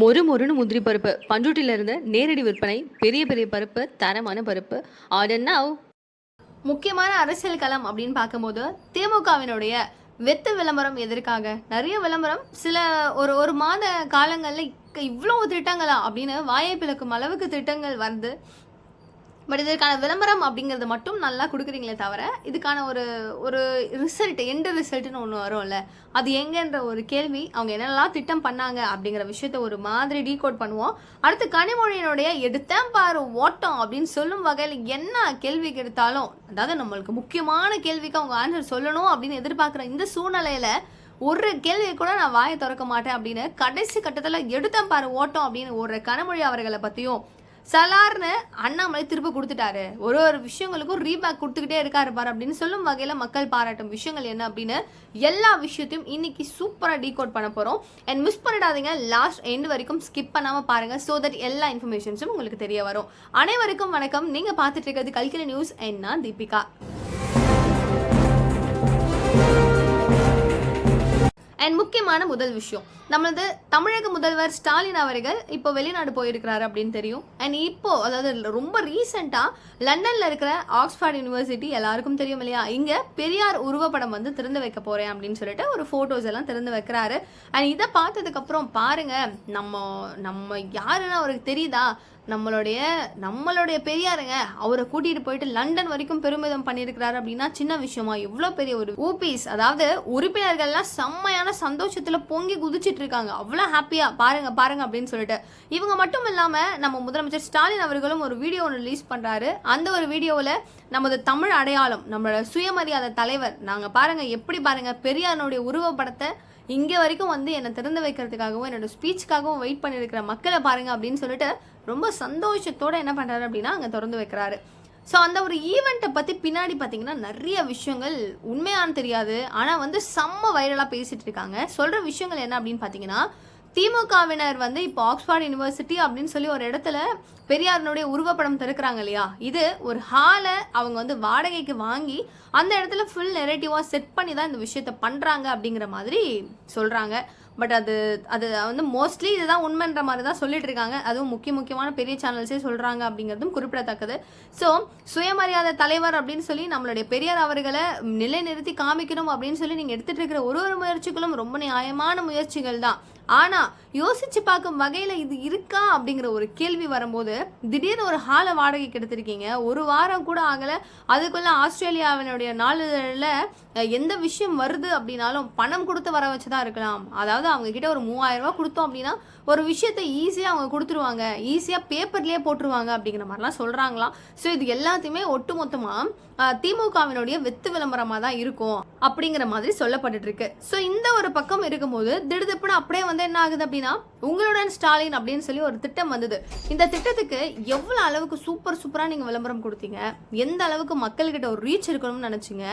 மொறு மொறுன்னு முந்திரி பருப்பு. பண்ருட்டிலிருந்து நேரடி விற்பனை பெரிய பெரிய பருப்பு தரமான பருப்பு. Order now. முக்கியமான அரசியல் களம் அப்படின்னு பார்க்கும்போது திமுகவினுடைய வெத்து விளம்பரம் எதற்காக? நிறைய விளம்பரம். சில ஒரு ஒரு மாத காலங்களில் இவ்வளோ திட்டங்களா அப்படின்னு வாயை பிளக்கும் அளவுக்கு திட்டங்கள் வந்து பட் இதற்கான விளம்பரம் அப்படிங்கிறது மட்டும் நல்லா கொடுக்குறீங்களே தவிர இதுக்கான ஒரு ஒரு ரிசல்ட் எண்டு ரிசல்ட்டுன்னு ஒன்று வரும்ல. அது எங்கன்ற ஒரு கேள்வி அவங்க என்னெல்லாம் திட்டம் பண்ணாங்க அப்படிங்கிற விஷயத்த ஒரு மாதிரி டீகோட் பண்ணுவோம். அடுத்து கனிமொழியினுடைய எடுத்தேன் பாரு ஓட்டம் அப்படின்னு சொல்லும் வகையில் என்ன கேள்வி எடுத்தாலும் அதாவது நம்மளுக்கு முக்கியமான கேள்விக்கு அவங்க ஆன்சர் சொல்லணும் அப்படின்னு எதிர்பார்க்குற இந்த சூழ்நிலையில் ஒரு கேள்வி கூட நான் வாயை திறக்க மாட்டேன் அப்படின்னு கடைசி கட்டத்தில் எடுத்தேன் பாரு ஓட்டம் அப்படின்னு ஒரு கனமொழி அவர்களை பற்றியும் சலார்னு அண்ணாமலை திரும்ப கொடுத்துட்டாரு. ஒரு ஒரு விஷயங்களுக்கும் ரீபேக் கொடுத்துக்கிட்டே இருக்காரு பாரு அப்படின்னு சொல்லும் வகையில் மக்கள் பாராட்டும் விஷயங்கள் என்ன அப்படின்னு எல்லா விஷயத்தையும் இன்னைக்கு சூப்பராக டீகோட் பண்ண போகிறோம் அண்ட் மிஸ் பண்ணிடாதீங்க லாஸ்ட் எண்ட் வரைக்கும் ஸ்கிப் பண்ணாமல் பாருங்கள் ஸோ தட் எல்லா இன்ஃபர்மேஷன்ஸும் உங்களுக்கு தெரிய வரும். அனைவருக்கும் வணக்கம். நீங்கள் பார்த்துட்டு இருக்கிறது கல்கிரி நியூஸ் என்ன தீபிகா. அண்ட் முக்கியமான முதல் விஷயம் நம்மளது தமிழக முதல்வர் ஸ்டாலின் அவர்கள் இப்போ வெளிநாடு போயிருக்கிறாரு அப்படின்னு தெரியும். அண்ட் இப்போ அதாவது ரொம்ப ரீசெண்டாக லண்டனில் இருக்கிற ஆக்ஸ்ஃபோர்ட் யூனிவர்சிட்டி எல்லாருக்கும் தெரியும் இல்லையா? இங்கே பெரியார் உருவப்படம் வந்து திறந்து வைக்க போகிறேன் அப்படின்னு சொல்லிட்டு ஒரு ஃபோட்டோஸ் எல்லாம் திறந்து வைக்கிறாரு. அண்ட் இதை பார்த்ததுக்கப்புறம் பாருங்கள் நம்ம நம்ம யாருன்னு அவருக்கு தெரியுதா? நம்மளுடைய நம்மளுடைய பெரியாருங்க அவரை கூட்டிட்டு போயிட்டு லண்டன் வரைக்கும் பெருமிதம் பண்ணியிருக்கிறாரு அப்படின்னா சின்ன விஷயமா எவ்வளோ பெரிய ஒரு ஊபிஸ். அதாவது உறுப்பினர்கள்லாம் செம்மையான சந்தோஷத்தில் பொங்கி குதிச்சிட்டு இருக்காங்க அவ்வளோ ஹாப்பியாக பாருங்க பாருங்க அப்படின்னு சொல்லிட்டு. இவங்க மட்டும் இல்லாமல் நம்ம முதலமைச்சர் ஸ்டாலின் அவர்களும் ஒரு வீடியோ ஒன்று ரிலீஸ் பண்ணுறாரு அந்த ஒரு வீடியோவில் நமது தமிழ் அடையாளம் நம்மளோட சுயமரியாதை தலைவர். நாங்கள் பாருங்கள் எப்படி பாருங்கள் பெரியாரனுடைய உருவப்படத்தை இங்கே வரைக்கும் வந்து என்னை திறந்து வைக்கிறதுக்காகவும் என்னோடய ஸ்பீச்சுக்காகவும் வெயிட் பண்ணியிருக்கிற மக்களை பாருங்கள் அப்படின்னு சொல்லிட்டு ரொம்ப சந்தோஷத்தோட என்ன பண்ணுறாரு அப்படின்னா அங்கே திறந்து வைக்கிறாரு. ஸோ அந்த ஒரு ஈவெண்ட்டை பற்றி பின்னாடி பார்த்தீங்கன்னா நிறைய விஷயங்கள் உண்மையானு தெரியாது. ஆனால் வந்து செம்ம வைரலாக பேசிகிட்டு இருக்காங்க. சொல்கிற விஷயங்கள் என்ன அப்படின்னு பார்த்தீங்கன்னா திமுகவினர் வந்து இப்போ ஆக்ஸ்ஃபோர்ட் யூனிவர்சிட்டி அப்படின்னு சொல்லி ஒரு இடத்துல பெரியாரனுடைய உருவப்படம் திறக்கிறாங்க இல்லையா? இது ஒரு ஹாலை அவங்க வந்து வாடகைக்கு வாங்கி அந்த இடத்துல ஃபுல் நெரேட்டிவாக செட் பண்ணி தான் இந்த விஷயத்த பண்ணுறாங்க அப்படிங்கிற மாதிரி சொல்கிறாங்க பட் அது அது வந்து மோஸ்ட்லி இதுதான் உண்மைன்ற மாதிரி தான் சொல்லிட்டு இருக்காங்க. அதுவும் முக்கிய முக்கியமான பெரிய சேனல்ஸே சொல்கிறாங்க அப்படிங்கிறதும் குறிப்பிடத்தக்கது. ஸோ சுயமரியாதை தலைவர் அப்படின்னு சொல்லி நம்மளுடைய பெரியார் அவர்களை நிலைநிறுத்தி காமிக்கணும் அப்படின்னு சொல்லி நீங்கள் எடுத்துகிட்டு இருக்கிற ஒரு ஒரு முயற்சிகளும் ரொம்ப நியாயமான முயற்சிகள் தான். ஆனால் யோசிச்சு பார்க்கும் வகையில் இது இருக்கா அப்படிங்கிற ஒரு கேள்வி வரும்போது திடீர்னு ஒரு ஹாலை வாடகைக்கு எடுத்திருக்கீங்க. ஒரு வாரம் கூட ஆகலை. அதுக்குள்ளே ஆஸ்திரேலியாவினுடைய நாளிதழில் எந்த விஷயம் வருது அப்படின்னாலும் பணம் கொடுத்து வர வச்சு தான் இருக்கலாம். அதாவது அவங்க கிட்ட ஒரு மூவாயிரம் ரூபா கொடுத்தோம் அப்படின்னா ஒரு விஷயத்தை ஈஸியாக அவங்க கொடுத்துருவாங்க. ஈஸியாக பேப்பர்லேயே போட்டுருவாங்க அப்படிங்கிற மாதிரிலாம் சொல்கிறாங்களாம் ஸோ இது எல்லாத்தையுமே ஒட்டுமொத்தமாக திமுகவினுடைய வெத்து விளம்பரமாக தான் இருக்கும் அப்படிங்கிற மாதிரி சொல்லப்பட்டுட்டு இருக்கு ஸோ இந்த ஒரு பக்கம் இருக்கும்போது திடுதிப்புன்னு அப்படியே வந்து என்ன ஆகுது அப்படின்னா உங்களுடன் ஸ்டாலின் அப்படின்னு சொல்லி ஒரு திட்டம் வந்தது. இந்த திட்டத்துக்கு எவ்வளோ அளவுக்கு சூப்பர் சூப்பராக நீங்கள் விளம்பரம் கொடுத்தீங்க? எந்த அளவுக்கு மக்கள்கிட்ட ஒரு ரீச் இருக்கணும்னு நினச்சிங்க?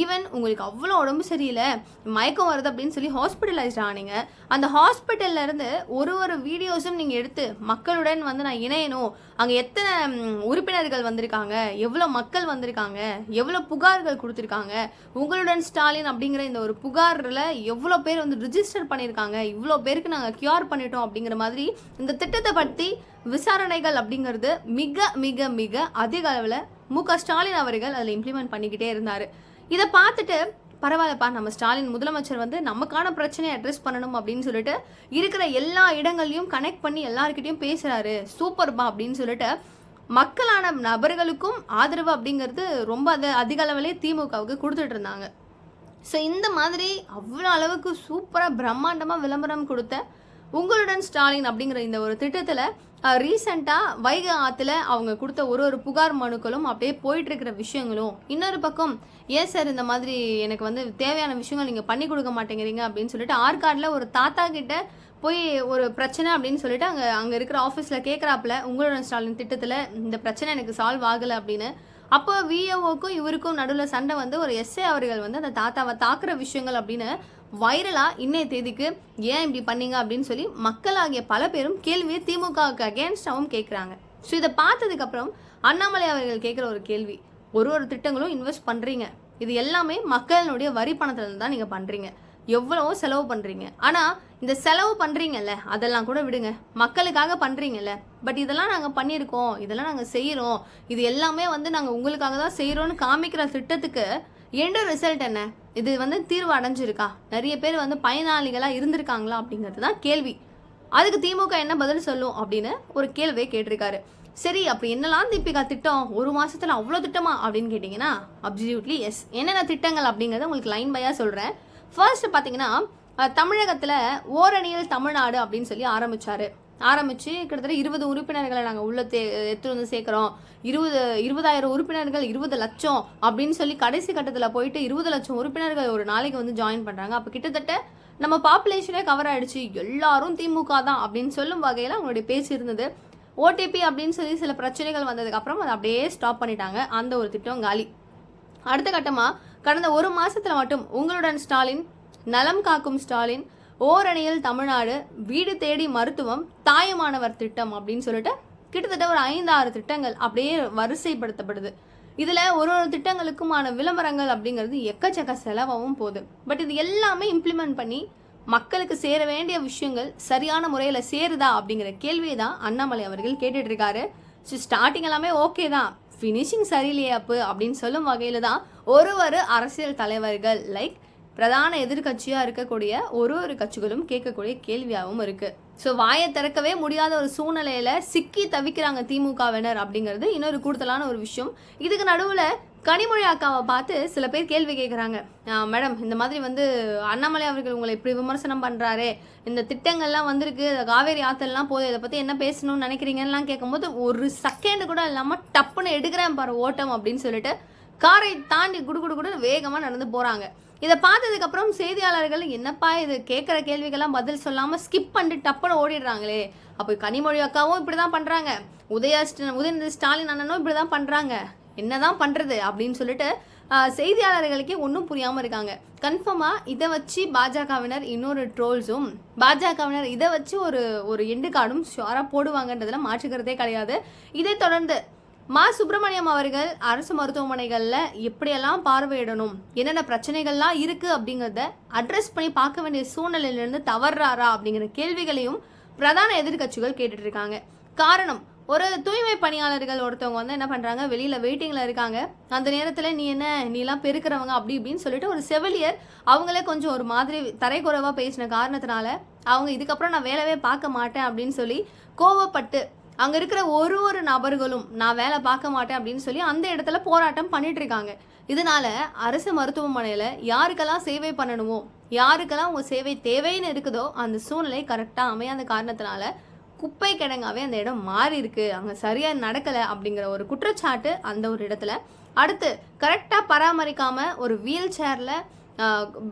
ஈவன் உங்களுக்கு அவ்வளோ உடம்பு சரியில்லை மயக்கம் வருது அப்படின்னு சொல்லி ஹாஸ்பிட்டலைஸ்ட் ஆனீங்க அந்த ஹாஸ்பிட்டல்லேருந்து ஒரு ஒரு வீடியோஸும் நீங்கள் எடுத்து மக்களுடன் வந்து நான் இணையணும். அங்கே எத்தனை உறுப்பினர்கள் வந்திருக்காங்க எவ்வளோ மக்கள் வந்திருக்காங்க எவ்வளோ புகார்கள் கொடுத்துருக்காங்க உங்களுடன் ஸ்டாலின் அப்படிங்கிற இந்த ஒரு புகாரில் எவ்வளோ பேர் வந்து ரிஜிஸ்டர் பண்ணியிருக்காங்க இவ்வளோ பேருக்கு நாங்கள் கியூர் பண்ணிட்டோம் அப்படிங்கிற மாதிரி இந்த திட்டத்தை பற்றி விசாரணைகள் அப்படிங்கிறது மிக மிக மிக அதிக அளவில் மு க ஸ்டாலின் அவர்கள் அதில் இம்ப்ளிமெண்ட் பண்ணிக்கிட்டே இருந்தார். இதை பார்த்துட்டு பரவாயில்லப்பா நம்ம ஸ்டாலின் முதலமைச்சர் வந்து நமக்கான பிரச்சனையை அட்ரஸ் பண்ணணும் அப்படின்னு சொல்லிட்டு இருக்கிற எல்லா இடங்கள்லையும் கனெக்ட் பண்ணி எல்லாருக்கிட்டையும் பேசுகிறாரு சூப்பர்பா அப்படின்னு சொல்லிட்டு மக்களான நபர்களுக்கும் ஆதரவு அப்படிங்கிறது ரொம்ப அது அதிக அளவிலே திமுகவுக்கு கொடுத்துட்டு இருந்தாங்க. ஸோ இந்த மாதிரி அவ்வளோ அளவுக்கு சூப்பராக பிரம்மாண்டமாக விளம்பரம் கொடுத்த உங்களுடன் ஸ்டாலின் அப்படிங்கிற இந்த ஒரு திட்டத்தில் ரீசெண்டாக வைகை ஆற்றுல அவங்க கொடுத்த ஒரு ஒரு புகார் மனுக்களும் அப்படியே போயிட்டுருக்கிற விஷயங்களும். இன்னொரு பக்கம் ஏன் சார் இந்த மாதிரி எனக்கு வந்து தேவையான விஷயங்கள் நீங்கள் பண்ணி கொடுக்க மாட்டேங்கிறீங்க அப்படின்னு சொல்லிட்டு ஆற்காடில் ஒரு தாத்தா கிட்ட போய் ஒரு பிரச்சனை அப்படின்னு சொல்லிட்டு அங்கே அங்கே இருக்கிற ஆஃபீஸில் கேட்குறாப்புல உங்களோட ஸ்டாலின் திட்டத்தில் இந்த பிரச்சனை எனக்கு சால்வ் ஆகலை அப்படின்னு அப்போ விஏஓக்கும் இவருக்கும் நடுவில் சண்டை வந்து ஒரு எஸ்ஏ அவர்கள் வந்து அந்த தாத்தாவை தாக்குற விஷயங்கள் அப்படின்னு வைரலாக இன்னைய தேதிக்கு ஏன் இப்படி பண்ணீங்க அப்படின்னு சொல்லி மக்களாகிய பல பேரும் கேள்வியை திமுகவுக்கு அகேன்ஸ்டாகவும் கேட்குறாங்க ஸோ இதை பார்த்ததுக்கப்புறம் அண்ணாமலை அவர்கள் கேட்குற ஒரு கேள்வி ஒரு ஒரு திட்டங்களும் இன்வெஸ்ட் பண்ணுறீங்க இது எல்லாமே மக்களினுடைய வரி பணத்துலேருந்து தான் நீங்கள் பண்ணுறீங்க எவ்வளவோ செலவு பண்ணுறீங்க ஆனால் இந்த செலவு பண்ணுறீங்கல்ல அதெல்லாம் கூட விடுங்க. மக்களுக்காக பண்ணுறீங்கல்ல பட் இதெல்லாம் நாங்கள் பண்ணியிருக்கோம் இதெல்லாம் நாங்கள் செய்கிறோம் இது எல்லாமே வந்து நாங்கள் உங்களுக்காக தான் செய்கிறோன்னு காமிக்கிற திட்டத்துக்கு எண்டு ரிசல்ட் என்ன? இது வந்து தீர்வு அடைஞ்சிருக்கா? நிறைய பேர் வந்து பயனாளிகளாக இருந்திருக்காங்களா அப்படிங்கிறது தான் கேள்வி. அதுக்கு திமுக என்ன பதில் சொல்லும் அப்படின்னு ஒரு கேள்வியை கேட்டிருக்காரு. சரி அப்படி என்னலாம் தீபிகா திட்டம்? ஒரு மாதத்தில் அவ்வளோ திட்டமா? அப்படின்னு கேட்டிங்கன்னா அப்சல்யூட்லி எஸ் என்னென்ன திட்டங்கள் அப்படிங்கிறத உங்களுக்கு லைன் பையாக சொல்கிறேன் ஃபர்ஸ்ட் பார்த்தீங்கன்னா தமிழகத்தில் ஓரணியில் தமிழ்நாடு அப்படின்னு சொல்லி ஆரம்பித்தார் ஆரம்பித்து கிட்டத்தட்ட இருபது உறுப்பினர்களை நாங்கள் உள்ள தே எடுத்துகிட்டு வந்து சேர்க்குறோம். இருபது இருபதாயிரம் உறுப்பினர்கள் இருபது லட்சம் அப்படின்னு சொல்லி கடைசி கட்டத்தில் போயிட்டு இருபது லட்சம் உறுப்பினர்கள் ஒரு நாளைக்கு வந்து ஜாயின் பண்ணுறாங்க அப்போ கிட்டத்தட்ட நம்ம பாப்புலேஷனே கவர் ஆகிடுச்சு எல்லாரும் திமுக தான் அப்படின்னு சொல்லும் வகையில் அவங்களுடைய பேச்சு இருந்தது. ஓடிபி அப்படின்னு சொல்லி சில பிரச்சனைகள் வந்ததுக்கப்புறம் அதை அப்படியே ஸ்டாப் பண்ணிட்டாங்க. அந்த ஒரு திட்டம் காலி. அடுத்த கட்டமாக கடந்த ஒரு மாசத்துல மட்டும் உங்களுடன் ஸ்டாலின் நலம் காக்கும் ஸ்டாலின் ஓரணியில் தமிழ்நாடு வீடு தேடி மருத்துவம் தாயமானவர் திட்டம் அப்படின்னு சொல்லிட்டு கிட்டத்தட்ட ஒரு ஐந்தாறு திட்டங்கள் அப்படியே வரிசைப்படுத்தப்படுது. இதில் ஒரு ஒரு திட்டங்களுக்குமான விளம்பரங்கள் அப்படிங்கிறது எக்கச்சக்க செலவாகவும் போகுது. பட் இது எல்லாமே இம்ப்ளிமெண்ட் பண்ணி மக்களுக்கு சேர வேண்டிய விஷயங்கள் சரியான முறையில் சேருதா அப்படிங்கிற கேள்வியை தான் அண்ணாமலை அவர்கள் கேட்டுட்ருக்காரு ஸோ ஸ்டார்டிங் எல்லாமே ஓகே தான். ஃபினிஷிங் சரியில்லையே அப்பு அப்படின்னு சொல்லும் வகையில் தான் ஒரு ஒரு அரசியல் தலைவர்கள் லைக் பிரதான எதிர்க்கட்சியாக இருக்கக்கூடிய ஒரு ஒரு கட்சிகளும் கேட்கக்கூடிய கேள்வியாகவும் இருக்குது ஸோ வாயை திறக்கவே முடியாத ஒரு சூழ்நிலையில் சிக்கி தவிக்கிறாங்க திமுகவினர் அப்படிங்கிறது இன்னொரு கூடுதலான ஒரு விஷயம். இதுக்கு நடுவில் கனிமொழி அக்காவை பார்த்து சில பேர் கேள்வி கேட்குறாங்க மேடம் இந்த மாதிரி வந்து அண்ணாமலை அவர்கள் உங்களை இப்படி விமர்சனம் பண்ணுறாரே இந்த திட்டங்கள்லாம் வந்திருக்கு காவேரி ஆத்தல்லாம் போதும் இதை பற்றி என்ன பேசணும்னு நினைக்கிறீங்கலாம் கேட்கும்போது ஒரு செகண்ட் கூட இல்லாமல் டப்புன்னு எடுக்கிறேன் பாரு ஓட்டம் அப்படின்னு சொல்லிட்டு காரை தாண்டி குடு குடு குடுன்னு வேகமாக நடந்து போகிறாங்க இதை பார்த்ததுக்கப்புறம் செய்தியாளர்கள் என்னப்பா இது? கேட்குற கேள்விக்கெல்லாம் பதில் சொல்லாமல் ஸ்கிப் பண்ணிட்டு டப்புன்னு ஓடிடுறாங்களே அப்போ கனிமொழி அக்காவும் இப்படி தான் பண்ணுறாங்க உதயா உதயநிதி ஸ்டாலின் அண்ணனும் இப்படி தான் பண்ணுறாங்க என்னதான் பண்ணுறது அப்படின்னு சொல்லிட்டு செய்தியாளர்களுக்கே ஒன்றும் புரியாமல் இருக்காங்க. கன்ஃபார்மாக இதை வச்சு பாஜகவினர் இன்னொரு ட்ரோல்ஸும் பாஜகவினர் இதை வச்சு ஒரு ஒரு எண்டு கார்டும் ஷுவராக போடுவாங்கன்றதுல மாற்றுக்கிறதே கிடையாது. இதை தொடர்ந்து மா சுப்பிரமணியம் அவர்கள் அரசு மருத்துவமனைகளில் எப்படியெல்லாம் பார்வையிடணும் என்னென்ன பிரச்சனைகள்லாம் இருக்குது அப்படிங்கிறத அட்ரஸ் பண்ணி பார்க்க வேண்டிய சூழ்நிலையிலிருந்து தவறாரா அப்படிங்கிற கேள்விகளையும் பிரதான எதிர்க்கட்சிகள் கேட்டுட்ருக்காங்க காரணம் ஒரு தூய்மை பணியாளர்கள் ஒருத்தவங்க வந்து என்ன பண்ணுறாங்க வெளியில் வெயிட்டிங்கில் இருக்காங்க. அந்த நேரத்தில் நீ என்ன நீலாம் பெருக்கிறவங்க அப்படி இப்படின்னு சொல்லிட்டு ஒரு செவிலியர் அவங்களே கொஞ்சம் ஒரு மாதிரி தரைக்குறைவாக பேசின காரணத்தினால அவங்க இதுக்கப்புறம் நான் வேலையே பார்க்க மாட்டேன் அப்படின்னு சொல்லி கோவப்பட்டு அங்கே இருக்கிற ஒரு ஒரு நபர்களும் நான் வேலை பார்க்க மாட்டேன் அப்படின்னு சொல்லி அந்த இடத்துல போராட்டம் பண்ணிட்டு இருக்காங்க. இதனால அரசு மருத்துவமனையில் யாருக்கெல்லாம் சேவை பண்ணணுமோ யாருக்கெல்லாம் உங்கள் சேவை தேவைன்னு இருக்குதோ அந்த சூழ்நிலை கரெக்டாக அமையாத காரணத்தினால குப்பை கிடங்காவே அந்த இடம் மாறி இருக்கு. அங்கே சரியாக நடக்கலை அப்படிங்கிற ஒரு குற்றச்சாட்டு அந்த ஒரு இடத்துல. அடுத்து கரெக்டாக பராமரிக்காமல் ஒரு வீல் சேரில்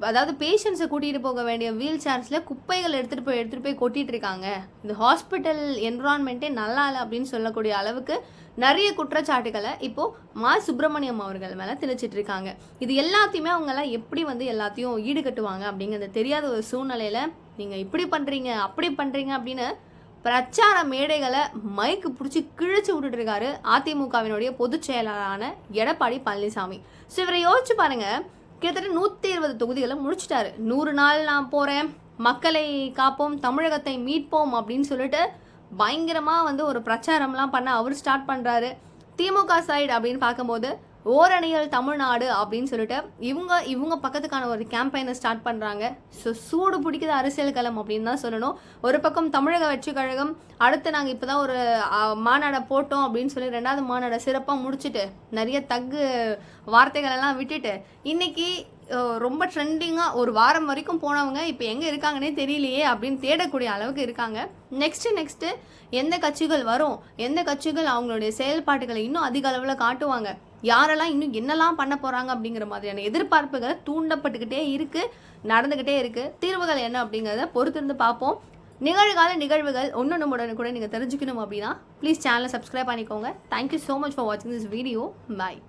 அதாவது பேஷண்ட்ஸை கூட்டிகிட்டு போக வேண்டிய வீல் சேர்ஸில் குப்பைகள் எடுத்துகிட்டு போய் எடுத்துகிட்டு போய் கொட்டிகிட்டு இருக்காங்க. இந்த ஹாஸ்பிட்டல் என்விரான்மெண்ட்டே நல்லா இல்லை அப்படின்னு சொல்லக்கூடிய அளவுக்கு நிறைய குற்றச்சாட்டுகளை இப்போது மா சுப்பிரமணியம் அவர்கள் மேலே திணிச்சிட்டு இருக்காங்க. இது எல்லாத்தையுமே அவங்கெல்லாம் எப்படி வந்து எல்லாத்தையும் ஈடுகட்டுவாங்க அப்படிங்கிறது தெரியாத ஒரு சூழ்நிலையில் நீங்கள் இப்படி பண்ணுறீங்க அப்படி பண்ணுறீங்க அப்படின்னு பிரச்சார மேடைகளை மைக்கு பிடிச்சி கிழிச்சு விட்டுட்டு இருக்காரு அதிமுகவினுடைய பொதுச் செயலாளரான எடப்பாடி பழனிசாமி. ஸோ இவரை யோசிச்சு பாருங்க. கிட்டத்தட்ட நூற்றி இருபது தொகுதிகளை முடிச்சிட்டாரு. நூறு நாள் நான் போகிறேன் மக்களை காப்போம் தமிழகத்தை மீட்போம் அப்படின்னு சொல்லிட்டு பயங்கரமாக வந்து ஒரு பிரச்சாரம்லாம் பண்ண அவர் ஸ்டார்ட் பண்ணுறாரு திமுக சைடு அப்படின்னு பார்க்கும்போது ஓரணியல் தமிழ்நாடு அப்படின்னு சொல்லிட்டு இவங்க இவங்க பக்கத்துக்கான ஒரு கேம்பெயினை ஸ்டார்ட் பண்ணுறாங்க ஸோ சூடு பிடிக்குது அரசியல் களம் அப்படின்னு தான் சொல்லணும். ஒரு பக்கம் தமிழக வெற்றி கழகம் அடுத்து நாங்கள் இப்போ தான் ஒரு மாநாடை போட்டோம் அப்படின்னு சொல்லி ரெண்டாவது மாநாடை சிறப்பாக முடிச்சுட்டு நிறைய தக்கு வார்த்தைகளெல்லாம் விட்டுட்டு இன்றைக்கி ரொம்ப ட்ரெண்டிங்காக ஒரு வாரம் வரைக்கும் போனவங்க இப்போ எங்கே இருக்காங்கன்னே தெரியலையே அப்படின்னு தேடக்கூடிய அளவுக்கு இருக்காங்க. நெக்ஸ்ட்டு நெக்ஸ்ட்டு எந்த கட்சிகள் வரும் எந்த கட்சிகள் அவங்களுடைய செயல்பாட்டுகளை இன்னும் அதிக அளவில் காட்டுவாங்க யாரெல்லாம் இன்னும் என்னெல்லாம் பண்ண போகிறாங்க அப்படிங்கிற மாதிரியான எதிர்பார்ப்புகள் தூண்டப்பட்டுக்கிட்டே இருக்குது நடந்துக்கிட்டே இருக்குது தீர்வுகள் என்ன அப்படிங்கிறத பொறுத்திருந்து பார்ப்போம். நிகழ்கால நிகழ்வுகள் ஒன்று உடனே கூட நீங்கள் தெரிஞ்சுக்கணும் அப்படின்னா ப்ளீஸ் சேனலை சப்ஸ்கிரைப் பண்ணிக்கோங்க. Thank you so much for வாட்சிங் திஸ் வீடியோ பாய்